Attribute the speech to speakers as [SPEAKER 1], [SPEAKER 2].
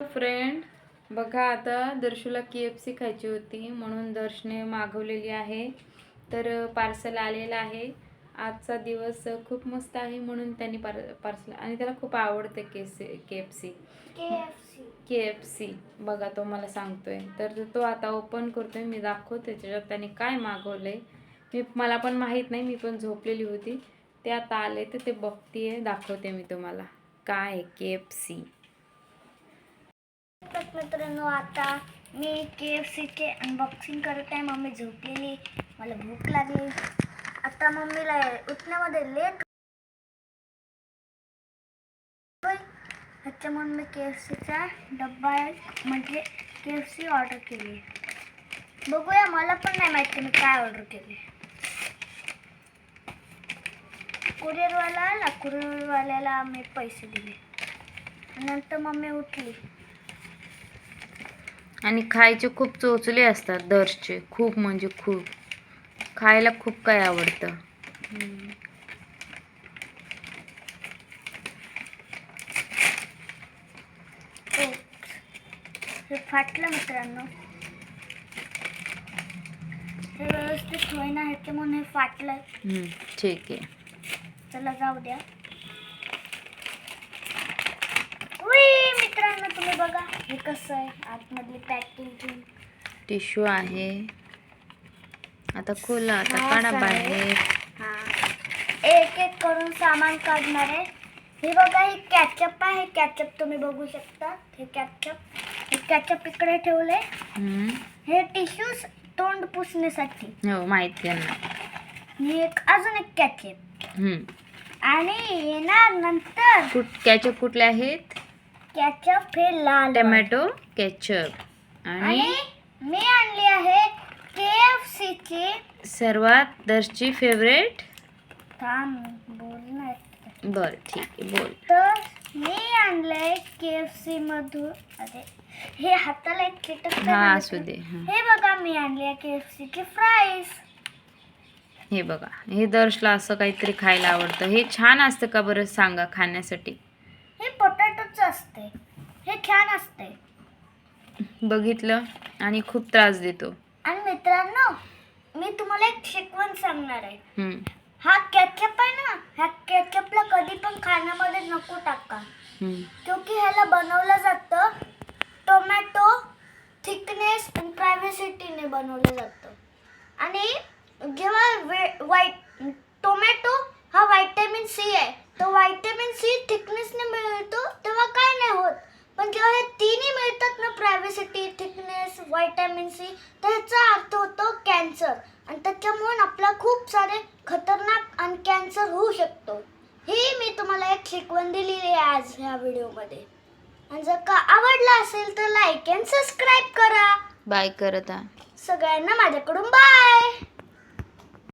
[SPEAKER 1] Friend बघा आता दर्शूला के F C खायची होती म्हणून दर्शने मागवलेली आहे. तर पार्सल आलेलं आहे. आजचा दिवस खूप मस्त आहे म्हणून त्यांनी पार पार्सल आणि त्याला खूप आवडते K C K F C K F C बघा तो मला सांगतोय. तर तो आता ओपन करतोय मी दाखवते त्याच्यात त्याने काय मागवलंय. मी मला पण माहीत नाही मी पण झोपलेली होती. ते आता आले तर ते बघतीये दाखवते मी तुम्हाला. काय आहे के एफ सी
[SPEAKER 2] मित्रांनो आता मी के एफ सीचे अनबॉक्सिंग करत आहे. मम्मी झोपलेली. मला भूक लागली. आता मम्मीला उठण्यामध्ये लेट ह्याच्यामुळे मी के एफ सीचा डब्बा म्हणजे के एफ सी ऑर्डर केली. बघूया मला पण नाही माहिती मी काय ऑर्डर केले. कुरिअरवाला आला. कुरिअरवाल्याला मी पैसे दिले. नंतर मम्मी उठली.
[SPEAKER 1] आणि खायचे खूप चोचले असतात दर्शचे खूप म्हणजे खूप. खायला खूप काय आवडतं.
[SPEAKER 2] हो. हे फाटलं मित्रांनो. हे व्यवस्थित होईना ह्याचे म्हणून हे
[SPEAKER 1] हम्म, ठीक आहे.
[SPEAKER 2] चला जाऊ द्या. हे कसं आहे? आतमधली पॅकिंग
[SPEAKER 1] टिश्यू आहे. आता खोला आता काढा. बाहेर.
[SPEAKER 2] हा. एक एक करून सामान काढणार आहे. हे बघा हे कॅचअप आहे. कॅचअप तुम्ही बघू शकता. हे कॅचअप हे कॅचअप इकडे ठेवले
[SPEAKER 1] हम्म,
[SPEAKER 2] हे टिश्यूज तोंड पुसण्यासाठी.
[SPEAKER 1] हो माहिती आहे ना.
[SPEAKER 2] आणि एक अजून एक कॅचअप
[SPEAKER 1] हम्म.
[SPEAKER 2] आणि येणार नंतर
[SPEAKER 1] कुठ कॅचअप कुठले आहेत?
[SPEAKER 2] कॅचअप हे लाल
[SPEAKER 1] टमॅटो केचप. आणि
[SPEAKER 2] आणि मी आणली आहे के एफ सीची
[SPEAKER 1] सर्वात दर्शची फेवरेट?
[SPEAKER 2] थांब बोलणार
[SPEAKER 1] बर ठीक आहे बोल.
[SPEAKER 2] तर मी आणलंय के एफ सी मधून. अरे हे हाताला एक
[SPEAKER 1] हा
[SPEAKER 2] ना
[SPEAKER 1] असू दे हा.
[SPEAKER 2] हे बघा मी आणली आहे के एफ सीची फ्राईज
[SPEAKER 1] हे बघा हे दर्शला असं काहीतरी खायला आवडतं. हे छान असतं का बरं सांगा खाण्यासाठी?
[SPEAKER 2] हे असते. हे छान असते.
[SPEAKER 1] बघितलं आणि खूप त्रास देतो.
[SPEAKER 2] आणि मित्रांनो मी तुम्हाला एक शिकवण सांगणार आहे.
[SPEAKER 1] हम्म,
[SPEAKER 2] हा कॅचअप आहे ना ह्या कॅचअपला कधी पण खाण्यामध्ये नको टाका.
[SPEAKER 1] हम्म.
[SPEAKER 2] क्योंकि ह्याला बनवलं जातं टोमॅटो थिकनेस आणि प्रायव्हसिटीने बनवलं जातं. आणि जेव्हा वे वाईट टोमॅटो हा व्हायटॅमिन सी आहे तो व्हायटॅमिन सी मिळतो तेव्हा काय नाही होत पण जेव्हा हे तिन्ही मिळतात ना प्रायव्हसिटी थिकनेस व्हायटॅमिन सी तर ह्याचा अर्थ होतो कॅन्सर आणि त्याच्यामुळे आपला खूप सारे खतरनाक आणि कॅन्सर होऊ शकतो. ही मी तुम्हाला एक शिकवण दिलेली आहे आज ह्या व्हिडिओमध्ये. आणि जर का आवडला असेल तर लाईक अँड सबस्क्राईब करा.
[SPEAKER 1] बाय करत. आ
[SPEAKER 2] सगळ्यांना माझ्याकडून बाय